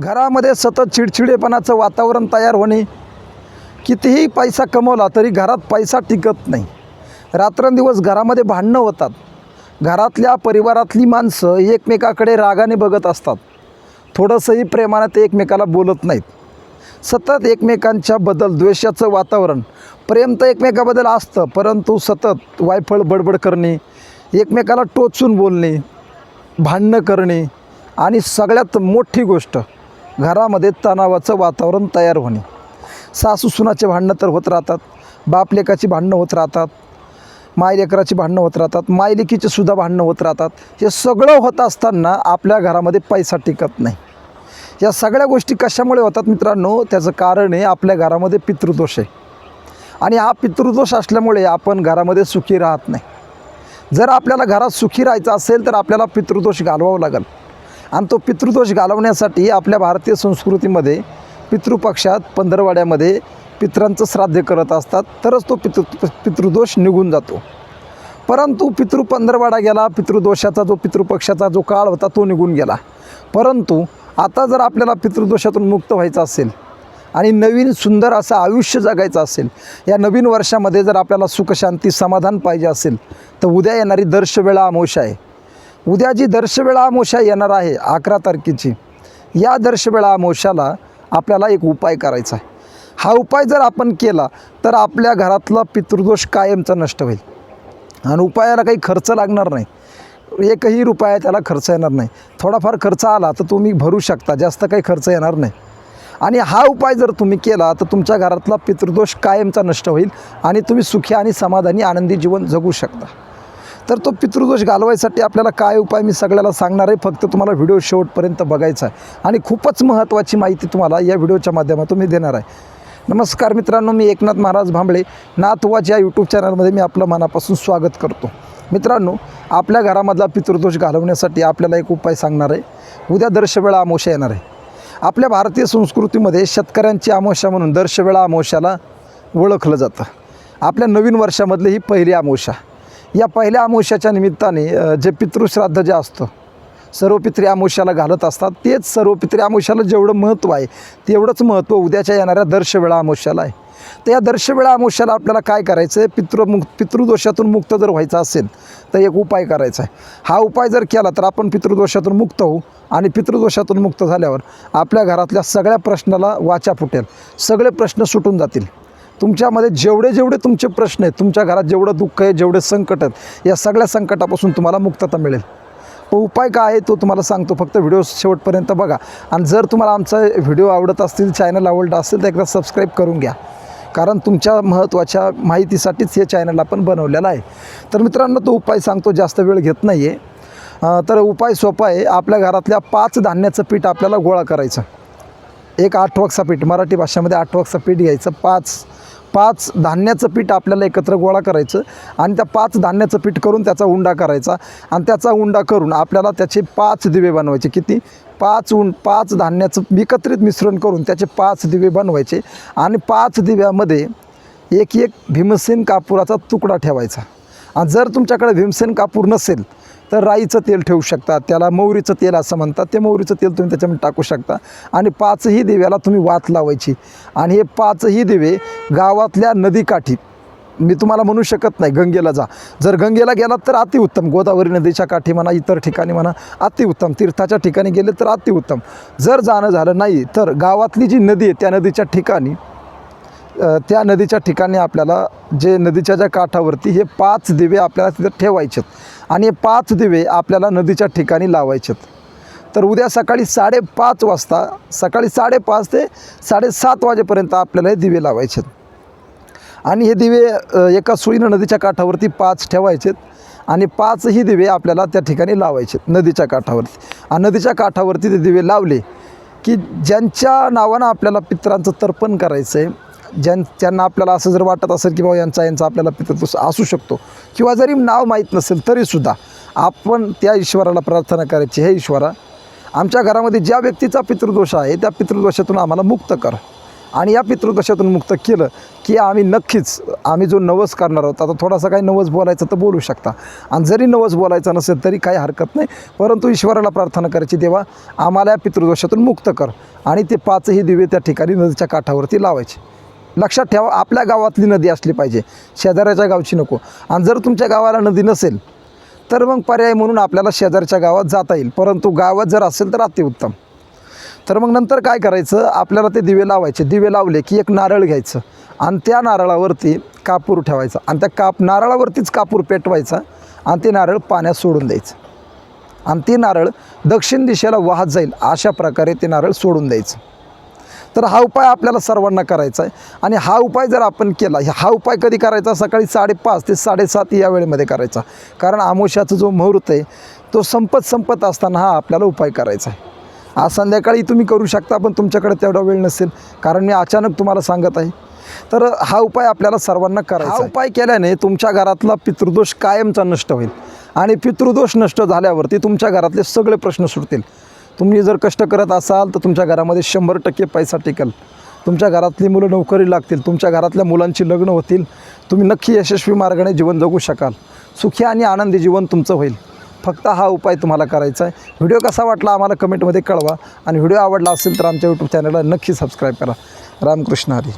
घरामध्ये सतत चिडचिडेपणाचं वातावरण तयार होणे कितीही पैसा कमवला तरी घरात पैसा टिकत नाही. रात्रंदिवस घरामध्ये भांडणं होतात. घरातल्या परिवारातली माणसं एकमेकाकडे रागाने बघत असतात. थोडंसंही प्रेमानं ते एकमेकाला बोलत नाहीत. सतत एकमेकांच्या बद्दल द्वेषाचं वातावरण. प्रेम तर एकमेकाबद्दल असतं परंतु सतत वायफळ बडबड करणे एकमेकाला टोचून बोलणे भांडणं करणे आणि सगळ्यात मोठी गोष्ट घरामध्ये तणावाचं वातावरण तयार होणे. सासू सुनाचे भांडणं तर होत राहतात. बापलेकाची भांडणं होत राहतात. मायलेकराची भांडणं होत राहतात. मायलेकीचे सुद्धा भांडणं होत राहतात. हे सगळं होत असताना आपल्या घरामध्ये पैसा टिकत नाही. या सगळ्या गोष्टी कशामुळे होतात मित्रांनो? त्याचं कारण आहे आपल्या घरामध्ये पितृदोष आहे. आणि हा पितृदोष असल्यामुळे आपण घरामध्ये सुखी राहत नाही. जर आपल्याला घरात सुखी राहायचं असेल तर आपल्याला पितृदोष घालवावा लागेल. आणि तो पितृदोष घालवण्यासाठी आपल्या भारतीय संस्कृतीमध्ये पितृपक्षात पंधरवाड्यामध्ये पितरांचं श्राद्ध करत असतात. तरच तो पितृ पितृदोष निघून जातो. परंतु पितृ पंधरवाडा गेला पितृदोषाचा जो पितृपक्षाचा जो काळ होता तो निघून गेला. परंतु आता जर आपल्याला पितृदोषातून मुक्त व्हायचं असेल आणि नवीन सुंदर असं आयुष्य जगायचं असेल या नवीन वर्षामध्ये जर आपल्याला सुखशांती समाधान पाहिजे असेल तर उद्या येणारी दर्शवेळा अमोश आहे. उद्या जी दर्शवेळा अमावस्या येणार आहे अकरा तारखेची या दर्शवेळा अमावस्याला आपल्याला एक उपाय करायचा आहे. हा उपाय जर आपण केला तर आपल्या घरातला पितृदोष कायमचा नष्ट होईल. आणि उपायाला काही खर्च लागणार नाही. एकही रुपया त्याला खर्च येणार नाही. थोडाफार खर्च आला तर तुम्ही भरू शकता जास्त काही खर्च येणार नाही. आणि हा उपाय जर तुम्ही केला तर तुमच्या घरातला पितृदोष कायमचा नष्ट होईल आणि तुम्ही सुखी आणि समाधानी आनंदी जीवन जगू शकता. तर तो पितृदोष घालवायसाठी आपल्याला काय उपाय मी सगळ्याला सांगणार आहे. फक्त तुम्हाला व्हिडिओ शेवटपर्यंत बघायचा आहे. आणि खूपच महत्त्वाची माहिती तुम्हाला या व्हिडिओच्या माध्यमातून मी देणार आहे. नमस्कार मित्रांनो मी एकनाथ महाराज भांबळे. नाथवाज या यूट्यूब चॅनलमध्ये मी आपलं मनापासून स्वागत करतो. मित्रांनो आपल्या घरामधला पितृदोष घालवण्यासाठी आपल्याला एक उपाय सांगणार आहे. उद्या दर्शवेळा आमोशा येणार आहे. आपल्या भारतीय संस्कृतीमध्ये शेतकऱ्यांची आमोशा म्हणून दर्शवेळा आमोशाला ओळखलं जातं. आपल्या नवीन वर्षामधली ही पहिली आमोशा. या पहिल्या अमावस्याच्या निमित्ताने जे पितृश्राद्ध जे असतं सर्व पित्री अमावस्याला घालत असतात. तेच सर्व पित्री अमावस्याला जेवढं महत्त्व आहे तेवढंच महत्त्व उद्याच्या येणाऱ्या दर्शवेळा अमावस्याला आहे. तर या दर्शवेळा अमावस्याला आपल्याला काय करायचं आहे पितृमुक्त पितृदोषातून मुक्त जर व्हायचं असेल तर एक उपाय करायचा आहे. हा उपाय जर केला तर आपण पितृदोषातून मुक्त होऊ आणि पितृदोषातून मुक्त झाल्यावर आपल्या घरातल्या सगळ्या प्रश्नाला वाचा फुटेल. सगळे प्रश्न सुटून जातील. तुमच्यामध्ये जेवढे जेवढे तुमचे प्रश्न आहेत तुमच्या घरात जेवढं दुःख आहे जेवढे संकट आहेत या सगळ्या संकटापासून तुम्हाला मुक्तता मिळेल. उपाय काय आहे तो तुम्हाला सांगतो. फक्त व्हिडिओ शेवटपर्यंत बघा. आणि जर तुम्हाला आमचा व्हिडिओ आवडत असतील चॅनल आवडत असेल तर एकदा सबस्क्राईब करून घ्या. कारण तुमच्या महत्त्वाच्या माहितीसाठीच हे चॅनल आपण बनवलेलं आहे. तर मित्रांनो तो उपाय सांगतो जास्त वेळ घेत नाही आहे तर उपाय सोपा आहे. आपल्या घरातल्या पाच धान्याचं पीठ आपल्याला गोळा करायचं. एक आठवाक्सा पीठ मराठी भाषेमध्ये आठवाक्सा पीठ घ्यायचं पाच. पाच धान्याचं पीठ आपल्याला एकत्र गोळा करायचं आणि त्या पाच धान्याचं पीठ करून त्याचा उंडा करायचा. आणि त्याचा उंडा करून आपल्याला त्याचे पाच दिवे बनवायचे. किती? पाच उंड पाच धान्याचं एकत्रित मिश्रण करून त्याचे पाच दिवे बनवायचे आणि पाच दिव्यामध्ये एक एक भीमसेन कापुराचा तुकडा ठेवायचा. आणि जर तुमच्याकडे भीमसेन कापूर नसेल तर राईचं तेल ठेवू शकता त्याला मोहरीचं तेल असं म्हणतात ते मोहरीचं तेल तुम्ही त्याच्यामध्ये टाकू शकता. आणि पाचही दिव्याला तुम्ही वात लावायची. आणि हे पाचही दिवे गावातल्या नदीकाठी मी तुम्हाला म्हणू शकत नाही गंगेला जा. जर गंगेला गेलात तर अतिउत्तम. गोदावरी नदीच्या काठी म्हणा इतर ठिकाणी म्हणा अतिउत्तम. तीर्थाच्या ठिकाणी गेले तर अतिउत्तम. जर जाणं झालं नाही तर गावातली जी नदी आहे त्या नदीच्या ठिकाणी त्या नदीच्या ठिकाणी आपल्याला जे नदीच्या ज्या काठावरती हे पाच दिवे आपल्याला तिथं ठेवायचेत. आणि हे पाच दिवे आपल्याला नदीच्या ठिकाणी लावायचेत. तर उद्या सकाळी साडेपाच वाजता सकाळी साडेपाच ते साडेसात वाजेपर्यंत आपल्याला हे दिवे लावायचेत. आणि हे दिवे एका सुईनं नदीच्या काठावरती पाच ठेवायचेत आणि पाचही दिवे आपल्याला त्या ठिकाणी लावायचेत नदीच्या काठावरती. आणि नदीच्या काठावरती ते दिवे लावले की ज्यांच्या नावानं आपल्याला पित्रांचं तर्पण करायचं आहे ज्यां ज्यांना आपल्याला असं जर वाटत असेल की बाबा यांचा यांचा आपल्याला पितृत्व असू शकतो. किंवा जरी नाव माहीत नसेल तरीसुद्धा आपण त्या ईश्वराला प्रार्थना करायची. हे ईश्वरा आमच्या घरामध्ये ज्या व्यक्तीचा पितृदोष आहे त्या पितृदोषातून आम्हाला मुक्त कर. आणि या पितृदोषातून मुक्त केलं की आम्ही नक्कीच आम्ही जो नवस करणार आहोत आता थोडासा काही नवस बोलायचं तर बोलू शकता. आणि जरी नवस बोलायचा नसेल तरी काही हरकत नाही. परंतु ईश्वराला प्रार्थना करायची देवा आम्हाला या पितृदोषातून मुक्त कर. आणि ते पाचही दिवे त्या ठिकाणी नदीच्या काठावरती लावायचे. लक्षात ठेवा आपल्या गावातली नदी असली पाहिजे. शेजाऱ्याच्या गावची नको. आणि जर तुमच्या गावाला नदी नसेल तर मग पर्याय म्हणून आपल्याला शेजारच्या गावात जाता येईल. परंतु गावात जर असेल तर अतिउत्तम. तर मग नंतर काय करायचं? आपल्याला ते दिवे लावायचे. दिवे लावले की एक नारळ घ्यायचं. आणि त्या नारळावरती कापूर ठेवायचा. आणि त्या काप नारळावरतीच कापूर पेटवायचा. आणि ते नारळ पाण्यात सोडून द्यायचं. आणि ते नारळ दक्षिण दिशेला वाहत जाईल. अशा प्रकारे ते नारळ सोडून द्यायचं. तर हा उपाय आपल्याला सर्वांना करायचा आहे. आणि हा उपाय जर आपण केला हा उपाय कधी करायचा? सकाळी साडेपाच ते साडेसात या वेळेमध्ये करायचा. कारण आमोशाचा जो मुहूर्त आहे तो संपत संपत असताना हा आपल्याला उपाय करायचा आहे. आज संध्याकाळी तुम्ही करू शकता पण तुमच्याकडे तेवढा वेळ नसेल. कारण मी अचानक तुम्हाला सांगत आहे. तर हा उपाय आपल्याला सर्वांना करायचा हा उपाय केल्याने तुमच्या घरातला पितृदोष कायमचा नष्ट होईल. आणि पितृदोष नष्ट झाल्यावरती तुमच्या घरातले सगळे प्रश्न सुटतील. तुम्ही जर कष्ट करत असाल तर तुमच्या घरामध्ये शंभर टक्के पैसा टिकेल. तुमच्या घरातली मुलं नोकरी लागतील तुमच्या घरातल्या मुलांची लग्न होतील तुम्ही नक्की यशस्वी मार्गाने जीवन जगू शकाल. सुखी आणि आनंदी जीवन तुमचं होईल. फक्त हा उपाय तुम्हाला करायचा आहे. व्हिडिओ कसा वाटला आम्हाला कमेंटमध्ये कळवा आणि व्हिडिओ आवडला असेल तर आमच्या यूट्यूब चॅनलला नक्की सबस्क्राईब करा. रामकृष्ण हरी.